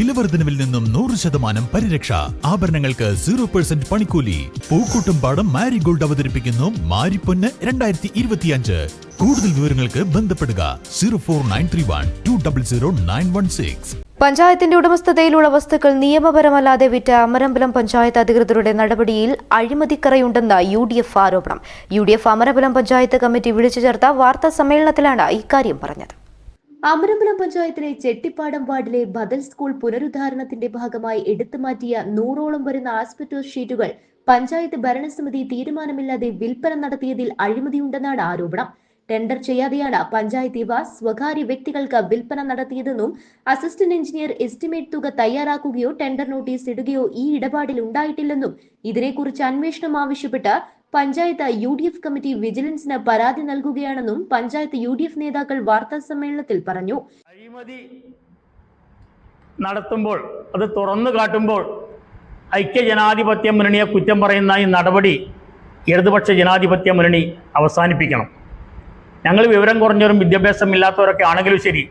വിലവർദ്ധനവിൽ നിന്നും നൂറ് ശതമാനം പരിരക്ഷ. ആഭരണങ്ങൾക്ക് സീറോ പെർസെന്റ് പണിക്കൂലി. പൂക്കൂട്ടും പാടം മാരിഗോൾഡ് അവതരിപ്പിക്കുന്നു മാരിപ്പൊന്ന് രണ്ടായിരത്തി ഇരുപത്തിയഞ്ച് കൂടുതൽ വിവരങ്ങൾക്ക് ബന്ധപ്പെടുക zero four nine three one two double zero nine one six. പഞ്ചായത്തിന്റെ ഉടമസ്ഥതയിലുള്ള വസ്തുക്കൾ നിയമപരമല്ലാതെ വിറ്റ അമരമ്പലം പഞ്ചായത്ത് അധികൃതരുടെ നടപടിയിൽ അഴിമതിക്കറയുണ്ടെന്ന യു ഡി എഫ് ആരോപണം. U D F Amarambalam panchayat committee വിളിച്ചു ചേർത്ത വാർത്താ സമ്മേളനത്തിലാണ് ഇക്കാര്യം പറഞ്ഞത്. അമരമ്പലം പഞ്ചായത്തിലെ ചെട്ടിപ്പാടം വാർഡിലെ ബദൽ സ്കൂൾ പുനരുദ്ധാരണത്തിന്റെ ഭാഗമായി എടുത്തു മാറ്റിയ നൂറോളം വരുന്ന ആസ്പെറ്റോസ് ഷീറ്റുകൾ പഞ്ചായത്ത് ഭരണസമിതി തീരുമാനമില്ലാതെ വിൽപ്പന നടത്തിയതിൽ അഴിമതിയുണ്ടെന്നാണ് ആരോപണം. ടെൻഡർ ചെയ്യാതെയാണ് പഞ്ചായത്ത് ഇവ സ്വകാര്യ വ്യക്തികൾക്ക് വിൽപ്പന നടത്തിയതെന്നും അസിസ്റ്റന്റ് എഞ്ചിനീയർ എസ്റ്റിമേറ്റ് തുക തയ്യാറാക്കുകയോ ടെൻഡർ നോട്ടീസ് ഇടുകയോ ഈ ഇടപാടിൽ ഉണ്ടായിട്ടില്ലെന്നും ഇതിനെക്കുറിച്ച് അന്വേഷണം ആവശ്യപ്പെട്ട് panchayat U D F committee വിജിലൻസിന് പരാതി നൽകുകയാണെന്നും പഞ്ചായത്ത് യു ഡി എഫ് നേതാക്കൾ വാർത്താ സമ്മേളനത്തിൽ പറഞ്ഞു. അഴിമതി നടത്തുമ്പോൾ അത് തുറന്നു കാട്ടുമ്പോൾ ഐക്യ ജനാധിപത്യ മുന്നണിയെ കുറ്റം പറയുന്ന ഈ നടപടി ഇടതുപക്ഷ ജനാധിപത്യ മുന്നണി അവസാനിപ്പിക്കണം. ഞങ്ങൾ വിവരം കുറഞ്ഞവരും വിദ്യാഭ്യാസം ഇല്ലാത്തവരൊക്കെ ആണെങ്കിലും ശരി.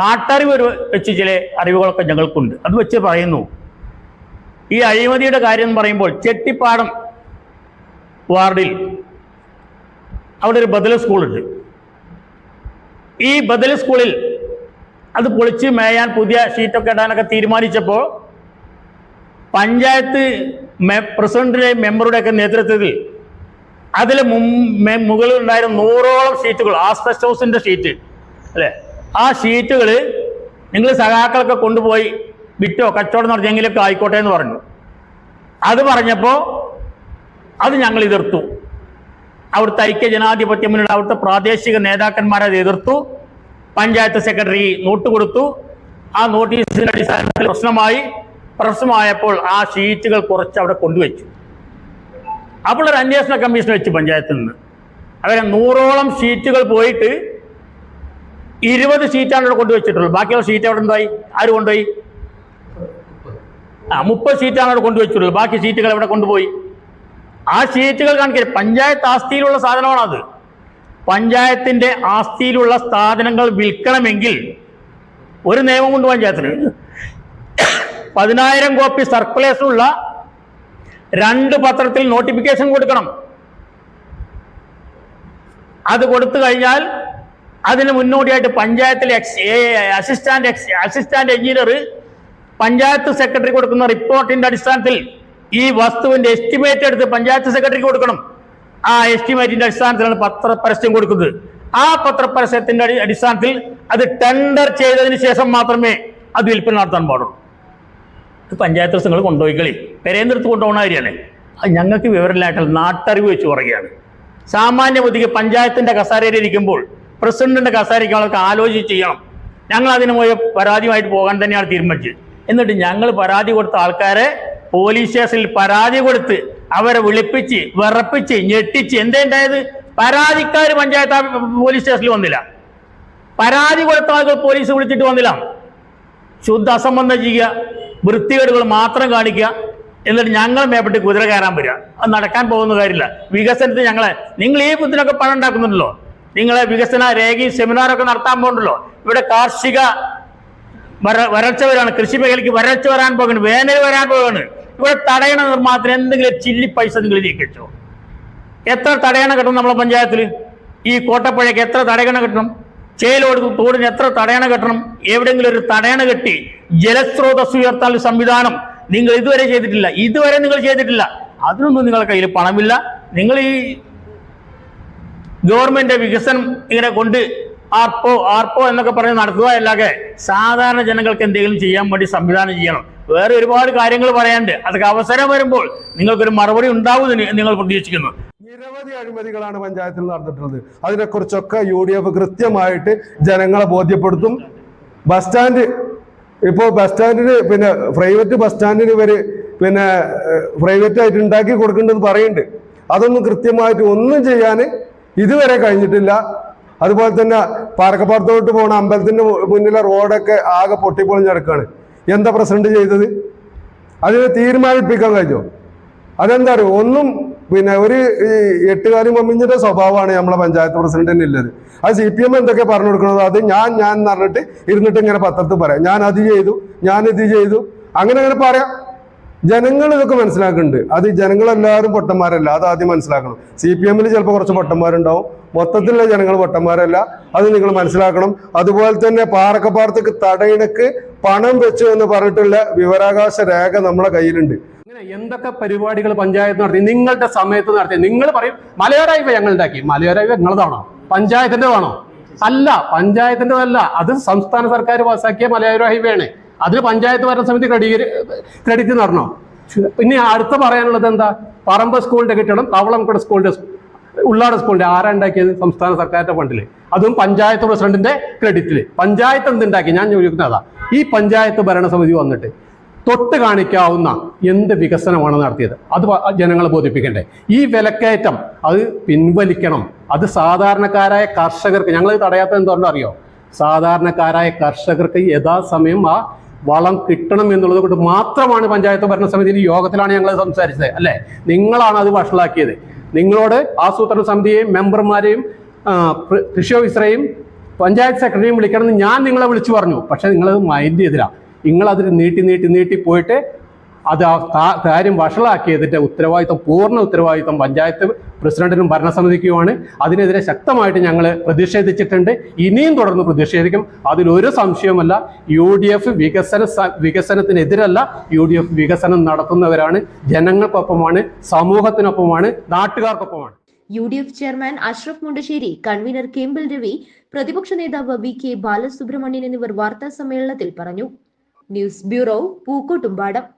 നാട്ടറിവ് വെച്ച് ചില അറിവുകളൊക്കെ ഞങ്ങൾക്കുണ്ട്. അത് വെച്ച് പറയുന്നു. ഈ അഴിമതിയുടെ കാര്യം പറയുമ്പോൾ ചെട്ടിപ്പാടം വാർഡിൽ. അവിടെ ഒരു ബദൽ സ്കൂളുണ്ട്. ഈ ബദൽ സ്കൂളിൽ അത് പൊളിച്ച് മേയാൻ പുതിയ ഷീറ്റൊക്കെ ഇടാനൊക്കെ തീരുമാനിച്ചപ്പോൾ പഞ്ചായത്ത് മെ പ്രസിഡന്റിന്റെ മെമ്പറുടെയൊക്കെ നേതൃത്വത്തിൽ അതിൽ മുകളിൽ ഉണ്ടായിരുന്ന നൂറോളം ഷീറ്റുകൾ ആസ്പെസ്റ്റ് ഹൗസിന്റെ ഷീറ്റ് അല്ലേ? ആ ഷീറ്റുകൾ നിങ്ങൾ സഖാക്കളൊക്കെ കൊണ്ടുപോയി വിറ്റോ കച്ചവടം നടത്തിയെങ്കിലൊക്കെ ആയിക്കോട്ടെ എന്ന് പറഞ്ഞു. അത് പറഞ്ഞപ്പോൾ അത് ഞങ്ങൾ എതിർത്തു. അവിടുത്തെ ഐക്യ ജനാധിപത്യ മുന്നണി അവിടുത്തെ പ്രാദേശിക നേതാക്കന്മാരെ അത് എതിർത്തു. പഞ്ചായത്ത് സെക്രട്ടറി നോട്ട് കൊടുത്തു. ആ നോട്ടീസിന്റെ അടിസ്ഥാനത്തിൽ പ്രശ്നമായി. പ്രശ്നമായപ്പോൾ ആ ഷീറ്റുകൾ കുറച്ച് അവിടെ കൊണ്ടുവച്ചു. അപ്പോൾ ഒരു അന്വേഷണ കമ്മീഷൻ വെച്ചു പഞ്ചായത്തിൽ നിന്ന്. അവരെ നൂറോളം ഷീറ്റുകൾ പോയിട്ട് ഇരുപത് ഷീറ്റാണ് ഇവിടെ കൊണ്ടുവച്ചിട്ടുള്ളത്. ബാക്കിയുള്ള ഷീറ്റ് അവിടെ എന്തായി? ആര് കൊണ്ടുപോയി? ആ മുപ്പത് ഷീറ്റാണ് അവിടെ കൊണ്ടുവച്ചിട്ടുള്ളത്. ബാക്കി ഷീറ്റുകൾ എവിടെ കൊണ്ടുപോയി? ആ ഷീറ്റുകൾ കാണിക്കരുത്. പഞ്ചായത്ത് ആസ്തിയിലുള്ള സാധനമാണ് അത്. പഞ്ചായത്തിന്റെ ആസ്തിയിലുള്ള സാധനങ്ങൾ വിൽക്കണമെങ്കിൽ ഒരു നിയമം നിയമമുണ്ട് പഞ്ചായത്തിന്. പതിനായിരം കോപ്പി സർക്കുലേഷനുള്ള രണ്ട് പത്രത്തിൽ നോട്ടിഫിക്കേഷൻ കൊടുക്കണം. അത് കൊടുത്തു കഴിഞ്ഞാൽ അതിന് മുന്നോടിയായിട്ട് പഞ്ചായത്തിലെ ex assistant ex assistant engineer panchayat secretary കൊടുക്കുന്ന റിപ്പോർട്ടിന്റെ അടിസ്ഥാനത്തിൽ ഈ വസ്തുവിന്റെ എസ്റ്റിമേറ്റ് എടുത്ത് പഞ്ചായത്ത് സെക്രട്ടറിക്ക് കൊടുക്കണം. ആ എസ്റ്റിമേറ്റിന്റെ അടിസ്ഥാനത്തിലാണ് പത്രപരസ്യം കൊടുക്കുന്നത്. ആ പത്രപരസ്യത്തിന്റെ അടി- അടിസ്ഥാനത്തിൽ അത് ടെൻഡർ ചെയ്തതിന് ശേഷം മാത്രമേ അത് വിൽപ്പന നടത്താൻ പാടുള്ളൂ. പഞ്ചായത്ത് ദിവസം കൊണ്ടുപോയി കൊണ്ടുപോയിക്കളി പെരേന്ദ്രത്ത് കൊണ്ടുപോകുന്ന കാര്യമല്ലേ അത് ഞങ്ങൾക്ക് വിവരമില്ലായിട്ടുള്ള നാട്ടറിവ് വെച്ച് പറയുകയാണ്. സാമാന്യ ബുദ്ധിക്ക് പഞ്ചായത്തിന്റെ കസാരയിൽ ഇരിക്കുമ്പോൾ പ്രസിഡന്റിന്റെ കസാരയ്ക്ക് അവർക്ക് ആലോചിച്ച് ചെയ്യണം. ഞങ്ങൾ അതിന് പോയ പരാതിയുമായിട്ട് പോകാൻ തന്നെയാണ് തീരുമാനിച്ചത്. എന്നിട്ട് ഞങ്ങൾ പരാതി കൊടുത്ത ആൾക്കാരെ പോലീസ് സ്റ്റേഷനിൽ പരാതി കൊടുത്ത് അവരെ വിളിപ്പിച്ച് വിറപ്പിച്ച് ഞെട്ടിച്ച് എന്തേ ഉണ്ടായത്? പരാതിക്കാർ പഞ്ചായത്ത് പോലീസ് സ്റ്റേഷനിൽ വന്നില്ല. പരാതി കൊടുത്ത ആളുകൾ പോലീസ് വിളിച്ചിട്ട് വന്നില്ല. ശുദ്ധ അസംബന്ധം ചെയ്യുക വൃത്തികേടുകൾ മാത്രം കാണിക്കുക എന്നിട്ട് ഞങ്ങൾ മേപ്പെട്ട് കുതിര കയറാൻ വരിക. അത് നടക്കാൻ പോകുന്ന കാര്യമില്ല. വികസനത്തിന് ഞങ്ങളെ നിങ്ങൾ ഈ ബുദ്ധിനൊക്കെ പണം ഉണ്ടാക്കുന്നുണ്ടല്ലോ. നിങ്ങളെ വികസന രേഖയും സെമിനാറൊക്കെ നടത്താൻ പോകുന്നുണ്ടല്ലോ. ഇവിടെ കാർഷിക വര വരൾച്ച വരാണ്. കൃഷി മേഖലയ്ക്ക് വരൾച്ച വരാൻ പോകുന്നു വേനൽ വരാൻ പോകുന്നു ഇവിടെ തടയണ നിർമ്മാണത്തിന് എന്തെങ്കിലും ചില്ലി പൈസ നിങ്ങൾ നീക്കിച്ചോ എത്ര തടയണ കിട്ടണം നമ്മളെ പഞ്ചായത്തിൽ? ഈ കോട്ടപ്പുഴയ്ക്ക് എത്ര തടയണ കിട്ടണം? ചേലോട് തോടിന് എത്ര തടയണ കെട്ടണം? എവിടെയെങ്കിലും ഒരു തടയണ കെട്ടി ജലസ്രോതസ് ഉയർത്താൻ സംവിധാനം നിങ്ങൾ ഇതുവരെ ചെയ്തിട്ടില്ല. ഇതുവരെ നിങ്ങൾ ചെയ്തിട്ടില്ല. അതിനൊന്നും നിങ്ങളുടെ കയ്യിൽ പണമില്ല. നിങ്ങൾ ഈ ഗവൺമെന്റ് വികസനം ഇങ്ങനെ കൊണ്ട് ആർപ്പോ ആർപ്പോ എന്നൊക്കെ പറഞ്ഞ് നടത്തുക അല്ലാതെ സാധാരണ ജനങ്ങൾക്ക് എന്തെങ്കിലും ചെയ്യാൻ വേണ്ടി സംവിധാനം ചെയ്യണം. വേറെ ഒരുപാട് കാര്യങ്ങൾ പറയാണ്ട് അതൊക്കെ അവസരം വരുമ്പോൾ നിങ്ങൾക്കൊരു മറുപടി ഉണ്ടാവുമെന്ന് നിങ്ങൾ പ്രതീക്ഷിക്കുന്നു. നിരവധി അഴിമതികളാണ് പഞ്ചായത്തിൽ നടന്നിട്ടുള്ളത്. അതിനെക്കുറിച്ചൊക്കെ യു ഡി എഫ് കൃത്യമായിട്ട് ജനങ്ങളെ ബോധ്യപ്പെടുത്തും. ബസ് സ്റ്റാൻഡ് ഇപ്പോൾ ബസ് സ്റ്റാൻഡിന് പിന്നെ പ്രൈവറ്റ് ബസ് സ്റ്റാൻഡിന് ഇവർ പിന്നെ പ്രൈവറ്റ് ആയിട്ട് ഉണ്ടാക്കി കൊടുക്കേണ്ടത് പറയുന്നുണ്ട്. അതൊന്നും കൃത്യമായിട്ട് ഒന്നും ചെയ്യാൻ ഇതുവരെ കഴിഞ്ഞിട്ടില്ല. അതുപോലെ തന്നെ പാറക്കപ്പാടത്തോട്ട് പോണ അമ്പലത്തിന്റെ മുന്നിലെ റോഡൊക്കെ ആകെ പൊട്ടിപ്പൊളിഞ്ഞെടുക്കാണ് എന്താ പ്രസിഡന്റ് ചെയ്തത്? അതിന് തീരുമാനിപ്പിക്കാൻ കഴിഞ്ഞോ? അതെന്താ അറിയോ? ഒന്നും പിന്നെ ഒരു എട്ടുകാലി മമ്മിഞ്ഞിന്റെ സ്വഭാവമാണ് നമ്മളെ പഞ്ചായത്ത് പ്രസിഡന്റിന് ഉള്ളത്. അത് സി പി എം എന്തൊക്കെ പറഞ്ഞു കൊടുക്കുന്നത് അത് ഞാൻ ഞാൻ എന്ന് പറഞ്ഞിട്ട് ഇരുന്നിട്ട് ഇങ്ങനെ പത്രത്തിൽ പറയാം. ഞാൻ അത് ചെയ്തു ഞാൻ ഇത് ചെയ്തു. അങ്ങനെ അങ്ങനെ പറയാം. ജനങ്ങൾ ഇതൊക്കെ മനസ്സിലാക്കുന്നുണ്ട്. അത് ജനങ്ങളെല്ലാവരും പൊട്ടന്മാരല്ല. അത് ആദ്യം മനസ്സിലാക്കണം. സി പി എമ്മിൽ ചിലപ്പോൾ കുറച്ച് പൊട്ടന്മാരുണ്ടാവും. മൊത്തത്തിലുള്ള ജനങ്ങൾ പൊട്ടന്മാരല്ല. അത് നിങ്ങൾ മനസ്സിലാക്കണം. അതുപോലെ തന്നെ പാറക്കപ്പാറത്തേക്ക് തടയിണക്ക് പണം വെച്ചു എന്ന് പറഞ്ഞിട്ടുള്ള വിവരാകാശ രേഖ നമ്മുടെ കയ്യിലുണ്ട്. എന്തൊക്കെ പരിപാടികൾ പഞ്ചായത്ത് നടത്തി? നിങ്ങളുടെ സമയത്ത് നടത്തി. നിങ്ങൾ പറയും മലയോര ഇവ ഞങ്ങൾ ഉണ്ടാക്കി. മലയോര ഇവ നിങ്ങളതാണോ പഞ്ചായത്തിന്റെതാണോ? അല്ല പഞ്ചായത്തിന്റെതല്ല. അത് സംസ്ഥാന സർക്കാർ പാസാക്കിയ മലയോര ആണ് അതിന് പഞ്ചായത്ത് ഭരണസമിതി ക്രെഡിറ്റ് ക്രെഡിറ്റ് നടണോ പിന്നെ അടുത്ത പറയാനുള്ളത് എന്താ? പറമ്പ് സ്കൂളിന്റെ കെട്ടിടം തവളംകുട സ്കൂളിന്റെ ഉള്ളാട് സ്കൂളിന്റെ ആരാ ഉണ്ടാക്കിയത്? സംസ്ഥാന സർക്കാരിന്റെ ഫണ്ടിൽ അതും പഞ്ചായത്ത് പ്രസിഡന്റിന്റെ ക്രെഡിറ്റിൽ പഞ്ചായത്ത് എന്തുണ്ടാക്കി ഞാൻ ചോദിക്കുന്നതാ ഈ പഞ്ചായത്ത് ഭരണസമിതി വന്നിട്ട് തൊട്ട് കാണിക്കാവുന്ന എന്ത് വികസനമാണ് നടത്തിയത്? അത് ജനങ്ങളെ ബോധിപ്പിക്കണ്ടേ? ഈ വിലക്കയറ്റം അത് പിൻവലിക്കണം. അത് സാധാരണക്കാരായ കർഷകർക്ക് ഞങ്ങൾ തടയാത്ത എന്തോ അറിയോ? സാധാരണക്കാരായ കർഷകർക്ക് യഥാസമയം ആ വളം കിട്ടണം എന്നുള്ളത് കൊണ്ട് മാത്രമാണ് പഞ്ചായത്ത് ഭരണസമിതിയിൽ യോഗത്തിലാണ് ഞങ്ങൾ സംസാരിച്ചത് അല്ലേ? നിങ്ങളാണ് അത് വഷളാക്കിയത്. നിങ്ങളോട് ആസൂത്രണ സമിതിയെയും മെമ്പർമാരെയും കൃഷി ഓഫീസറെയും പഞ്ചായത്ത് സെക്രട്ടറിയും വിളിക്കണമെന്ന് ഞാൻ നിങ്ങളെ വിളിച്ചു പറഞ്ഞു. പക്ഷെ നിങ്ങളത് മൈൻഡ് ചെയ്തില്ല. നിങ്ങളതിൽ നീട്ടി നീട്ടി നീട്ടി പോയിട്ട് അത് കാര്യം വഷളാക്കിയതിന്റെ ഉത്തരവാദിത്വം പൂർണ ഉത്തരവാദിത്വം പഞ്ചായത്ത് പ്രസിഡന്റിനും ഭരണസമിതിക്കുമാണ്. അതിനെതിരെ ശക്തമായിട്ട് ഞങ്ങൾ പ്രതിഷേധിച്ചിട്ടുണ്ട്. ഇനിയും തുടർന്ന് പ്രതിഷേധിക്കും. അതിലൊരു സംശയവുമല്ല യു ഡി എഫ് വികസന വികസനത്തിനെതിരല്ല യു ഡി എഫ് വികസനം നടത്തുന്നവരാണ്. ജനങ്ങൾക്കൊപ്പമാണ് സമൂഹത്തിനൊപ്പമാണ് നാട്ടുകാർക്കൊപ്പമാണ്. U D F chairman Ashraf Mundassery convener കേമ്പിൾ Ravi പ്രതിപക്ഷ നേതാവ് വി കെ ബാലസുബ്രഹ്മണ്യൻ എന്നിവർ വാർത്താ സമ്മേളനത്തിൽ പറഞ്ഞു. News bureau Pookkottumpadam.